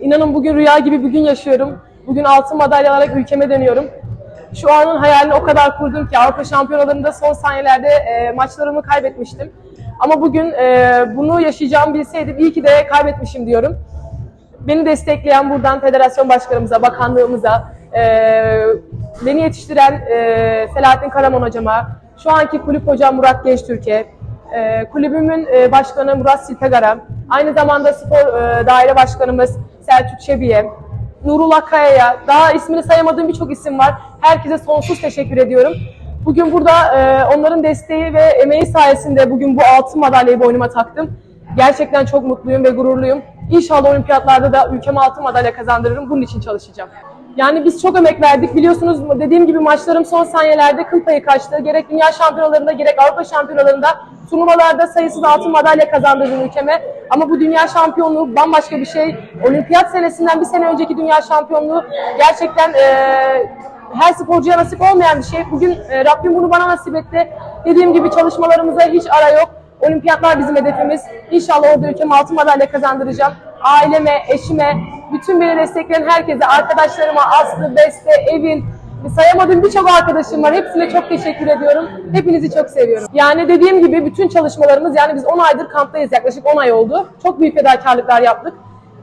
İnanın bugün rüya gibi bir gün yaşıyorum. Bugün altın madalya alarak ülkeme dönüyorum. Şu anın hayalini o kadar kurdum ki Avrupa Şampiyonalarında son saniyelerde e, maçlarımı kaybetmiştim. Ama bugün e, bunu yaşayacağımı bilseydim iyi ki de kaybetmişim diyorum. Beni destekleyen buradan federasyon başkanımıza, bakanlığımıza, e, beni yetiştiren e, Selahattin Karaman hocama, şu anki kulüp hocam Murat Gençtürk'e, e, kulübümün e, başkanı Murat Silpegar'a, aynı zamanda spor e, daire başkanımız Selçuk Çebi'ye, Nurullah Kaya'ya, daha ismini sayamadığım birçok isim var. Herkese sonsuz teşekkür ediyorum. Bugün burada e, onların desteği ve emeği sayesinde bugün bu altın madalyayı boynuma taktım. Gerçekten çok mutluyum ve gururluyum. İnşallah olimpiyatlarda da ülkeme altın madalya kazandırırım. Bunun için çalışacağım. Yani biz çok emek verdik. Biliyorsunuz dediğim gibi maçlarım son saniyelerde kıl payı kaçtı. Gerek dünya şampiyonalarında gerek Avrupa şampiyonalarında turnuvalarda sayısız altın madalya kazandırdım ülkeme. Ama bu dünya şampiyonluğu bambaşka bir şey. Olimpiyat senesinden bir sene önceki dünya şampiyonluğu gerçekten eee her sporcuya nasip olmayan bir şey. Bugün e, Rabbim bunu bana nasip etti. Dediğim gibi çalışmalarımıza hiç ara yok. Olimpiyatlar bizim hedefimiz. İnşallah orada ülkeme altın madalya kazandıracağım. Aileme, eşime, bütün beni destekleyen herkese, arkadaşlarıma, Aslı, Beste, Evin, sayamadığım birçok arkadaşım var. Hepsine çok teşekkür ediyorum. Hepinizi çok seviyorum. Yani dediğim gibi bütün çalışmalarımız, yani biz 10 aydır kamptayız yaklaşık 10 ay oldu. Çok büyük fedakarlıklar yaptık.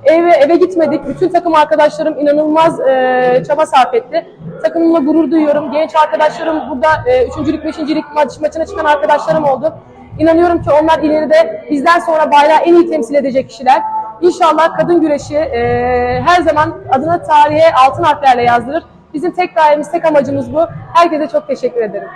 Eve, eve gitmedik. Bütün takım arkadaşlarım inanılmaz e, çaba sarf etti. Takımımla gurur duyuyorum. Genç arkadaşlarım burada e, üçüncülük, beşincilik maç, maçına çıkan arkadaşlarım oldu. İnanıyorum ki onlar ileride bizden sonra bayrağı en iyi temsil edecek kişiler. İnşallah kadın güreşi e, her zaman adına tarihe altın harflerle yazdırır. Bizim tek gayemiz, tek amacımız bu. Herkese çok teşekkür ederim.